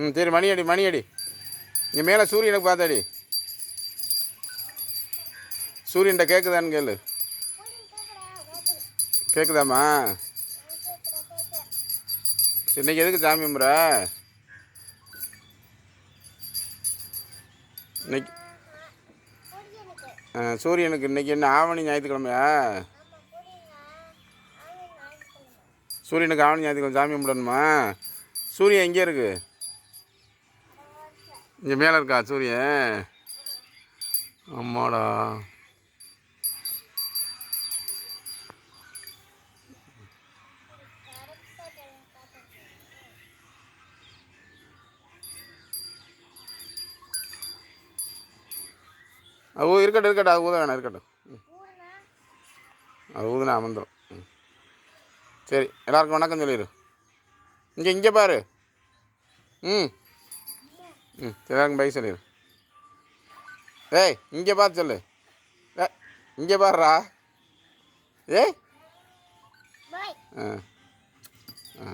ம் சரி மணி அடி மணி அடி இங்கே மேலே சூரியனுக்கு பார்த்தாடி. சூரியன்ட்ட கேட்குதான்னு கேளு. கேட்குதாம்மா சரி, இன்னைக்கு எதுக்கு சாமி கும்பிட்ற? இன்னைக்கு ஆ, சூரியனுக்கு இன்றைக்கி என்ன ஆவணி ஞாயிற்றுக்கிழமையா? சூரியனுக்கு ஆவணி ஞாயிற்றுக்கிழமை சாமி கும்பிடணுமா? சூரியன் எங்கே இருக்குது இங்கே மேலே இருக்கா சூரியன்? அம்மாடா. அது இருக்கட்டும் இருக்கட்டும் அது ஊத வேணாம் இருக்கட்டும். ம். அது ஊதுனா அமர்ந்துடும் ம். சரி எல்லாருக்கும் வணக்கம் சொல்லிடு. இங்கே இங்கே பாரு. ம். ம் சரி, எல்லாருக்கும் பை சொல்லிடு. ஏய் இங்கே பார்த்து சொல்லு. ஏ இங்கே பாருடா. ஏய். ஆ ஆ.